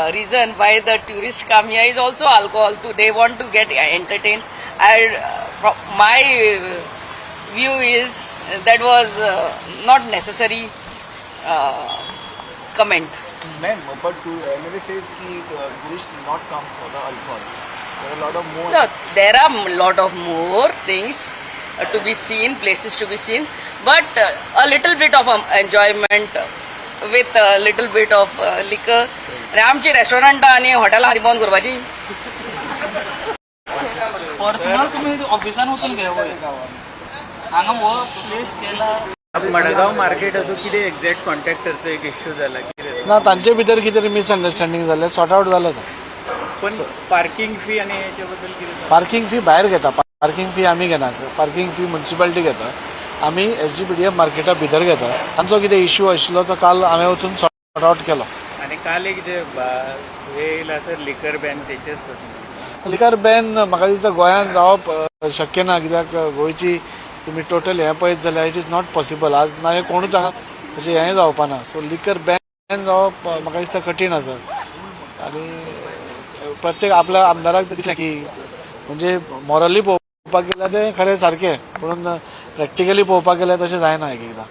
uh, reason why the tourists come here is also alcohol. To they want to get entertained. And uh, from my view is that was uh, not necessary uh, comment. Ma'am, but to MLA says ki uh, tourists will not come for the alcohol. There are a lot of more. No, there are a lot of more things uh, to be seen, places to be seen, but uh, a little bit of um, enjoyment with a little bit of uh, liquor. आणि आमची restaurant आणि हॉटेलां बंद करपाची personal तुम्ही ऑफिसान वचून घेवं हांगा हो? प्लेस केला। मडगाव मार्केट असो कितें एक्झॅक्ट कॉन्ट्रॅक्टरचो एक इश्यू जाला कितें ना तांचे भितर कितें तरी मिसअंडरस्टँडींग जालें सॉर्ट आउट जालें तें पण पार्किंग फी आनी हेच्या बद्दल कितें पार्किंग फी भायर घेता पार्किंग फी आमी घेनात पार्किंग फी म्युन्सिपालिटी घेता. आमी S G P D F Marketa भितर घेता. तांचो कितें इश्यू आशिल्लो तो काल हांवें वचून सॉर्ट आउट केलो. आनी काल एक जे बा- हे येयला सर लिकर बॅन तेचेच लिकर बॅन म्हाका दिसता गोंयांत जावप शक्य ना कित्याक गोंयची तुमी टोटल हें पळयत जाल्यार इट इज नॉट पॉसिबल आज ना हे कोणूच हांगा अशें हें जावपा ना सो लिकर बॅन जावप म्हाका दिसता कठीण आसा आनी प्रत्येक आपल्या आमदाराक दिसलें की म्हणजे मॉरली पळोवपाक गेल्यार तें खरें सारकें पूण प्रॅक्टिकली पळोवपाक गेल्यार तशें जायना एक एकदां.